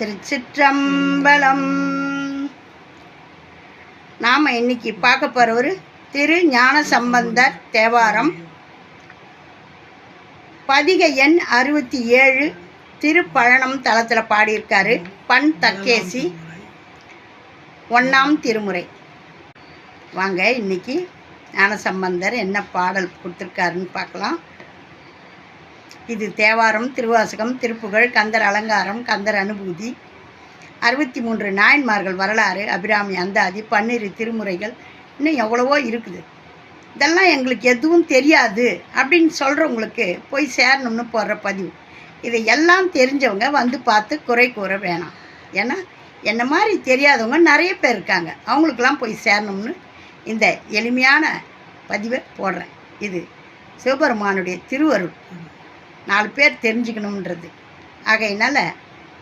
திருச்சிற்றம்பலம். நாம் இன்னைக்கு பார்க்க போகிறவர் திரு ஞான சம்பந்தர் தேவாரம். பதிக எண் அறுபத்தி ஏழு திருப்பழனம் தளத்தில் பாடியிருக்காரு பண் தக்கேசி. ஒன்றாம் திருமுறை. வாங்க இன்னைக்கு ஞானசம்பந்தர் என்ன பாடல் கொடுத்துருக்காருன்னு பார்க்கலாம். இது தேவாரம் திருவாசகம் திருப்புகழ் கந்தர் அலங்காரம் கந்தர் அனுபூதி. அறுபத்தி மூன்று நாயன்மார்கள் வரலாறு அபிராமி அந்தாதி பன்னிரு திருமுறைகள் இன்னும் எவ்வளவோ இருக்குது. இதெல்லாம் எங்களுக்கு எதுவும் தெரியாது அப்படின்னு சொல்கிறவங்களுக்கு போய் சேரணும்னு போடுற பதிவு. இதை எல்லாம் தெரிஞ்சவங்க வந்து பார்த்து குறை கூற வேணாம். ஏன்னா என்ன மாதிரி தெரியாதவங்க நிறைய பேர் இருக்காங்க. அவங்களுக்கெல்லாம் போய் சேரணும்னு இந்த எளிமையான பதிவை போடுறேன். இது சிவபெருமானுடைய திருவருள். நாலு பேர் தெரிஞ்சுக்கணுன்றது. ஆகையினால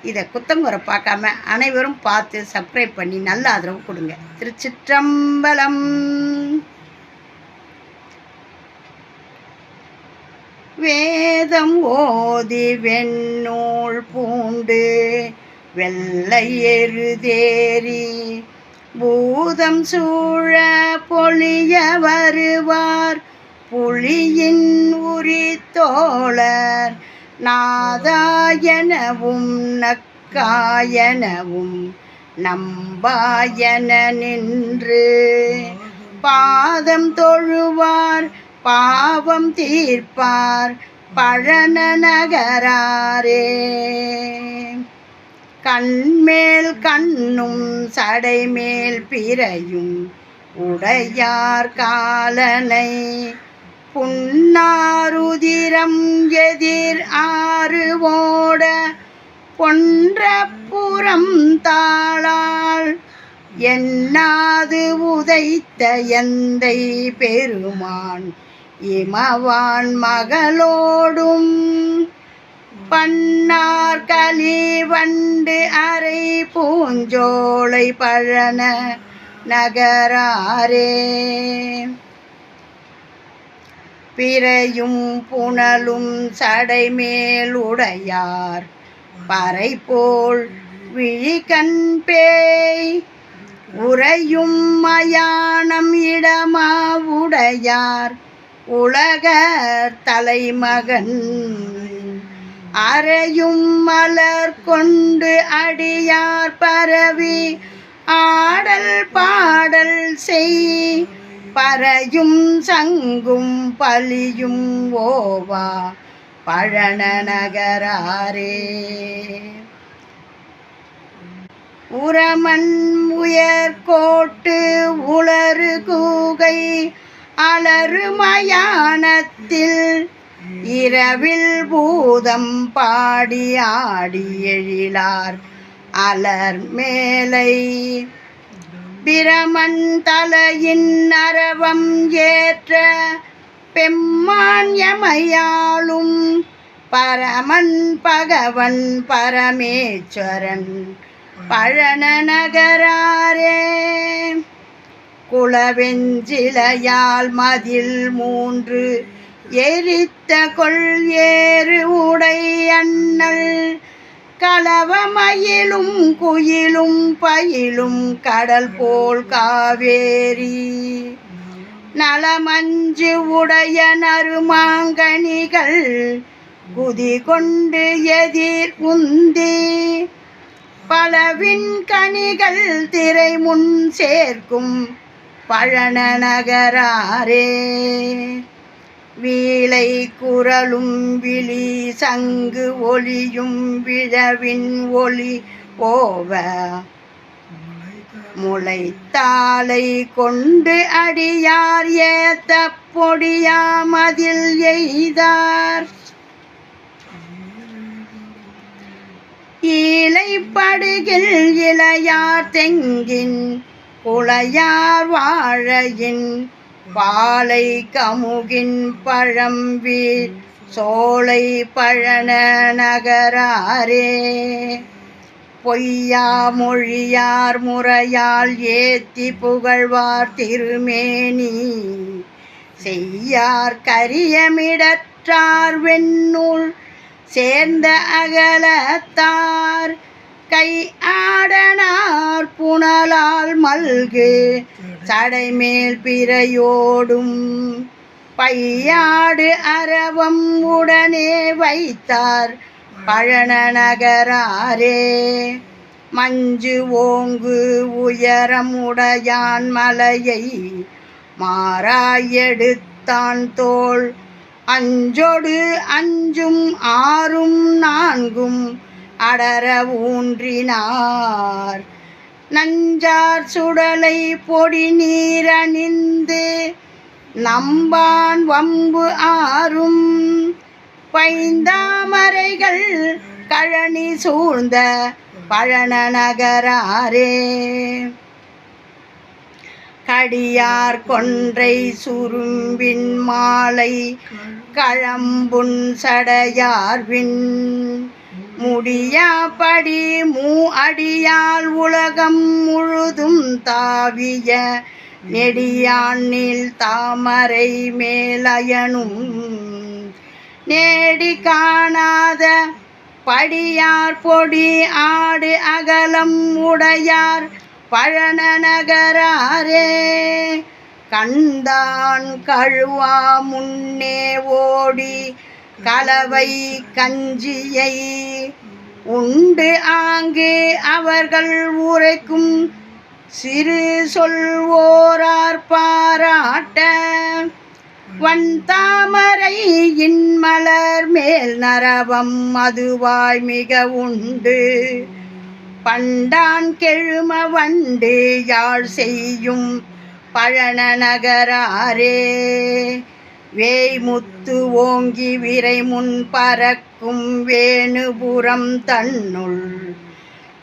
இதை குத்தங்குறை பார்க்காம அனைவரும் பார்த்து சப்ஸ்கிரைப் பண்ணி நல்ல ஆதரவு கொடுங்க. திருச்சிற்றம்பலம். வேதம் ஓதி வெண்ணூல் பூண்டு வெள்ளை எருதேறி பூதம் சூழ பொழிய வருவார். புலியின் உரித்தோழர் நாதாயனவும் நக்காயனவும் நம்பாயன நின்று. பாதம் தொழுவார் பாவம் தீர்ப்பார் பழன நகராரே கண்மேல் கண்ணும் சடைமேல் பிறையும் உடையார் காலனை புன்னாருதிரம் எதிர் ஆறு ஓட பொன்ற புறம் தாளால் எண்ணாது உதைத்த எந்தை பெருமான் இமவான் மகளோடும் பன்னார் களி வண்டு அரை பூஞ்சோலை பழன நகராரே. பிறையும் புனலும் சடைமேல் உடையார். பறை போல் விழிகண் பேய் உறையும் மயானம் இடமா உடையார். உலகர் தலைமகன் அறையும் மலர் கொண்டு அடியார் பரவி ஆடல் பாடல் செய் பறையும் சங்கும் பலியும் ஓவா பழன நகராரே உரமன் உயர்கோட்டு உளறு கூகை அலறுமயானத்தில் இரவில் பூதம் பாடி ஆடி எழிலார் அலர் மேலை. பிரமன் தலையின் அரவம் ஏற்ற பெம்மான்யமையாளும் பரமன் பகவன் பரமேஸ்வரன் பழனநகராரே. குளவெஞ்சிலையால் மதில் மூன்று எரித்த கொள் ஏறு உடை அண்ணல் களவமயிலும் குயிலும் பயிலும் கடல் போல் காவேரி. நலமஞ்சு உடைய நறுமாங்கனிகள் குதி கொண்டு எதிர் உந்தி. பலவின் கனிகள் திரை முன் சேர்க்கும் பழன நகராரே. வீளை குரலும் விழி சங்கு ஒளியும் விழவின் ஒளி ஓவ முளைத்தாளை கொண்டு அடியார் ஏத்த பொடியாமதில் எய்தார். ஈழைப்படுகில் இளையார் தெங்கின் குளையார் வாழையின் பாலை கமுகின் பழம்பி சோலை பழன நகராரே. பொய்யா மொழியார் முறையால் ஏத்தி புகழ்வார் திருமேனி. செய்யார் கரியமிடற்றார் வெண்ணூல் சேர்ந்த அகலத்தார் கை ஆடனார் புனலால் மல்கு சடைமேல் பிறையோடும் பையாடு அரவம் உடனே வைத்தார் பழன நகராரே மஞ்சு ஓங்கு உயரம் உடையான் மலையை மாறாயெடுத்தான் தோல். அஞ்சொடு அஞ்சும் ஆறும் நான்கும் அடர ஊன்றினார். நஞ்சார் சுடலை பொடி நீரணிந்து நம்பான் வம்பு ஆறும். பைந்தாமரைகள் கழனி சூழ்ந்த பழன நகராரே கடியார் கொன்றை சுரும்பின் மாலை கழம்புன் சடையார்வின் முடியாபடி மூ அடியால் உலகம் முழுதும் தாவிய நெடியானில் தாமரை மேலயனும். நேடி காணாத படியார் பொடி ஆடு அகலம் உடையார் பழன நகராரே. கண்தான் கழுவா முன்னே ஓடி கலவை கஞ்சியை உண்டு ஆங்கு அவர்கள் உரைக்கும் சிறு சொல்வோரார் பாராட்ட. வன் தாமரை இன்மலர் மேல் நரவம் மதுவாய் மிக உண்டு. பண்டான் கெழும வண்டு யாழ் செய்யும் பழன நகராரே. வேய்முத்து ஓங்கி விரை முன் பறக்கும் வேணுபுரம் தன்னுள்.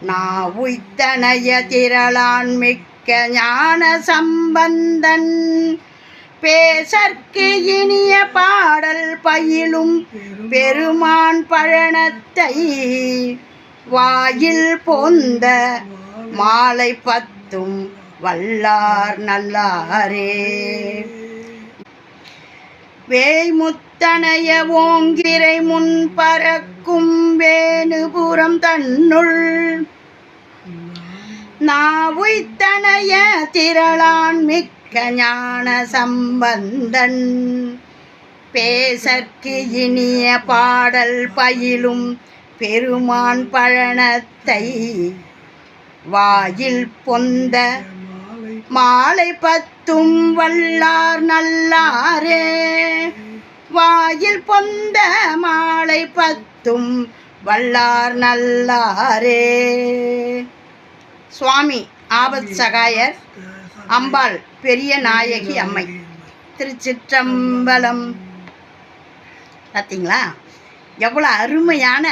நாவுய்த்தனைய திரளான் மிக்க ஞான சம்பந்தன். பேசற்கு இனிய பாடல் பயிலும் பெருமான் பழனத்தை வாயில் பொந்த மாலை பத்தும் வல்லார் நல்லாரே. வேய்முத்தனைய ஓங்கிரை முன் பறக்கும் வேணுபுறம் தன்னுள். நாவுய்த்தனைய திரளான் மிக்க ஞான சம்பந்தன். பேசற்கு இனிய பாடல் பயிலும் பெருமான் பழனத்தை வாயில் பொந்த மாலை பத்து தும் வல்லார் நல்லாரே. வாயில் பொந்த மாலை பத்தும் வல்லார் நல்லாரே. சுவாமி ஆபத் சகாயர் அம்பாள் பெரிய நாயகி அம்மை திருச்சிற்றம்பலம். பார்த்தீங்களா எவ்வளோ அருமையான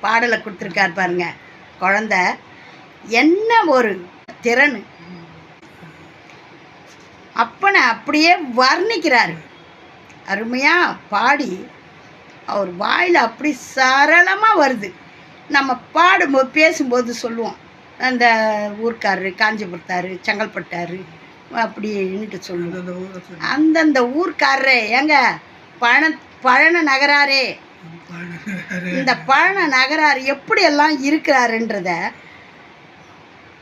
பாடலை கொடுத்துருக்கார் பாருங்க. குழந்த என்ன ஒரு திறன். அப்பனை அப்படியே வர்ணிக்கிறார். அருமையாக பாடி அவர் வாயில் அப்படி சரளமாக வருது. நம்ம பாடும்போது பேசும்போது சொல்லுவோம். அந்த ஊர்க்காரரு காஞ்சிபுரத்தாரு செங்கல்பட்டாரு அப்படின்ட்டு சொல்லுவோம். அந்தந்த ஊர்க்காரரே ஏங்க பழன பழன நகராரே. இந்த பழன நகரார் எப்படியெல்லாம் இருக்கிறாருன்றத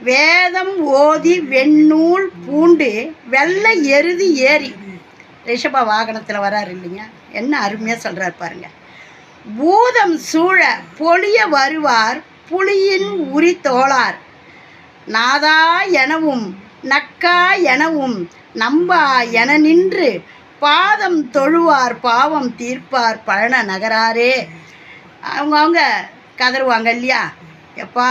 வேதம் ஓதி வெண்ணூல் பூண்டு வெள்ளை எருதி ஏறி ரிஷப வாகனத்தில் வராரு இல்லைங்க. என்ன அருமையாக சொல்கிறார் பாருங்க. பூதம் சூழ பொழிய வருவார் புலியின் உரி தோளார். நாதா எனவும் நக்கா எனவும் நம்பா என நின்று பாதம் தொழுவார் பாவம் தீர்ப்பார் பழன நகராரே. அவங்க அவங்க கதறுவாங்க இல்லையா? எப்பா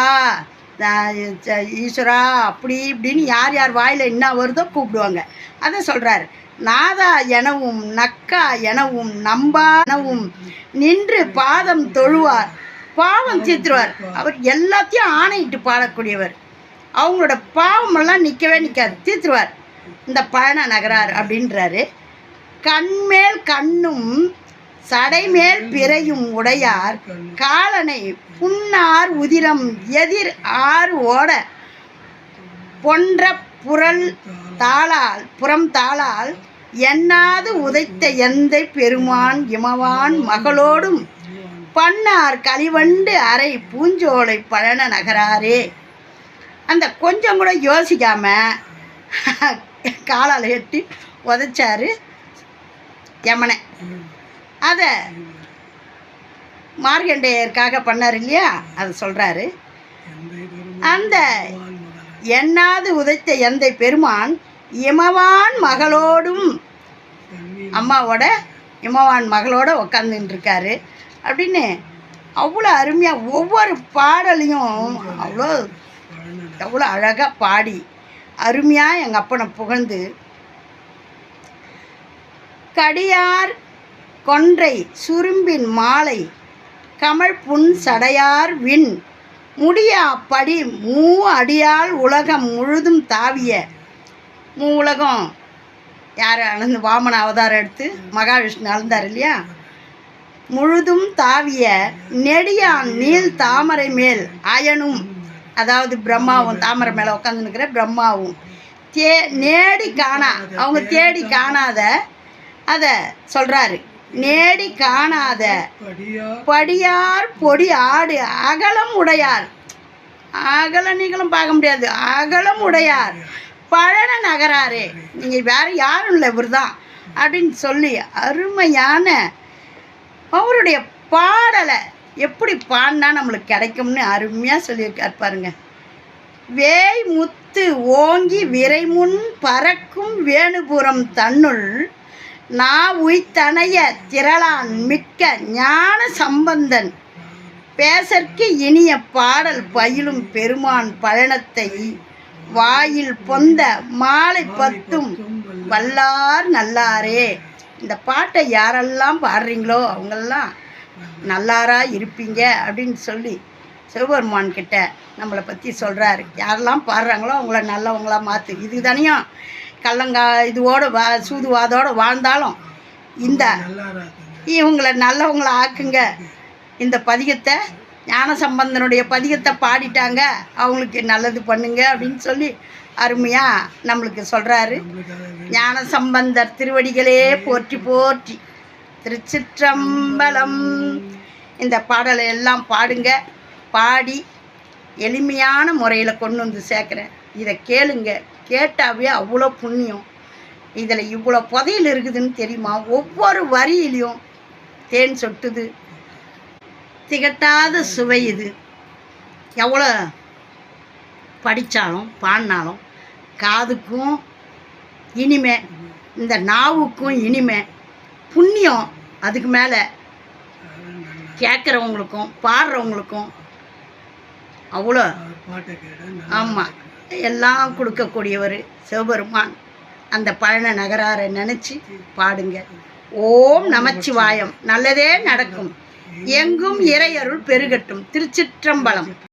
ஈஸ்வரா அப்படி இப்படின்னு யார் யார் வாயில் என்ன வருதோ கூப்பிடுவாங்க. அதை சொல்கிறார் நாதா எனவும் நக்கா எனவும் நம்பா எனவும் நின்று பாதம் தொழுவார். பாவம் தீர்த்துருவார் அவர் எல்லாத்தையும் ஆணையிட்டு பாடக்கூடியவர். அவங்களோட பாவமெல்லாம் நிற்கவே நிற்காது தீர்த்துருவார் இந்த பயண நகரார் அப்படின்றாரு. கண்மேல் கண்ணும் சடைமேல் பிறையும் உடையார் காலனை புன்னார் உதிரம் எதிர் ஆறு ஓட பொன்ற புரள் தாளால் புறம் தாளால் எண்ணாது உதைத்த எந்தை பெருமான் இமவான் மகளோடும் பன்னார் கலிவண்டு அறை பூஞ்சோலை பழன நகராரே. அந்த கொஞ்சம் கூட யோசிக்காம காலால் எட்டி உதைச்சாரு யமனை. அதை மார்கண்டேயருக்காக பண்ணார் இல்லையா? அது சொல்கிறாரு அந்த எண்ணாது உதைத்த எந்தை பெருமான் இமவான் மகளோடும் அம்மாவோட இமவான் மகளோட உக்காந்துட்டு இருக்காரு அப்படின்னு அவ்வளோ அருமையாக ஒவ்வொரு பாடலையும் அவ்வளோ எவ்வளோ அழகாக பாடி அருமையாக எங்கள் அப்பனை புகழ்ந்து கடியார் கொன்றை சுரும்பின் மாலை கமல் புன் சடையார் விண் முடியா படி மூ அடியால் உலகம் முழுதும் தாவிய மூ உலகம் யார் அளந்து வாமன அவதாரம் எடுத்து மகாவிஷ்ணு அளந்தார் இல்லையா? முழுதும் தாவிய நெடியான் நீள் தாமரை மேல் அயனும். அதாவது பிரம்மாவும் தாமரை மேலே உட்காந்துருக்கிற பிரம்மாவும். தே நேடி காணா அவங்க தேடி காணாத அதை சொல்கிறாரு நேடி காணாத படியார் பொடி ஆடு அகலம் உடையார். அகல நீங்களும் பார்க்க முடியாது. அகலம் உடையார். பழன நகராரே. நீங்கள் வேறு யாரும் இல்லை இவர் தான் அப்படின்னு சொல்லி அருமையான அவருடைய பாடலை எப்படி பாடினா நம்மளுக்கு கிடைக்கும்னு அருமையாக சொல்லியிருக்கார் பாருங்க. வேய் முத்து ஓங்கி விரைமுன் பறக்கும் வேணுபுரம் தன்னுள் நான் உய்தனைய திரளான் மிக்க ஞான சம்பந்தன். பேசற்கு இனிய பாடல் பயிலும் பெருமான் பழனத்தை வாயில் பொந்த மாலை பத்தும் வல்லார் நல்லாரே. இந்த பாட்டை யாரெல்லாம் பாடுறீங்களோ அவங்கெல்லாம் நல்லாரா இருப்பீங்க அப்படின்னு சொல்லி சிவபெருமான் கிட்ட நம்மளை பற்றி சொல்கிறாரு யாரெல்லாம் பாடுறாங்களோ அவங்கள நல்லவங்களா மாற்று இது தானையும் கள்ளங்கா இதுவோடு வா சூதுவாதோடு வாழ்ந்தாலும் இந்த இவங்களை நல்லவங்கள ஆக்குங்க. இந்த பதிகத்தை ஞான சம்பந்தனுடைய பதிகத்தை பாடிட்டாங்க. அவங்களுக்கு நல்லது பண்ணுங்க அப்படின்னு சொல்லி அருமையாக நம்மளுக்கு சொல்கிறாரு ஞான சம்பந்தர் திருவடிகளே போற்றி போற்றி. திருச்சிற்றம்பலம். இந்த பாடலை எல்லாம் பாடுங்க. பாடி எளிமையான முறையில் கொண்டு வந்து சேர்க்குறேன். இதை கேளுங்க. கேட்டாவே அவ்வளோ புண்ணியம். இதில் இவ்வளோ புதையல் இருக்குதுன்னு தெரியுமா? ஒவ்வொரு வரியிலையும் தேன் சொட்டுது. திகட்டாத சுவை இது. எவ்வளோ படித்தாலும் பாடினாலும் காதுக்கும் இனிமை இந்த நாவுக்கும் இனிமை புண்ணியம் அதுக்கு மேலே. கேட்குறவங்களுக்கும் பாடுறவங்களுக்கும் அவ்வளோ. ஆமாம் எல்லாம் கொடுக்கக்கூடியவர் சிவபெருமான். அந்த பழன நகராரை நினச்சி பாடுங்க. ஓம் நமச்சிவாயம். நல்லதே நடக்கும். எங்கும் இறையருள் பெருகட்டும். திருச்சிற்றம்பலம்.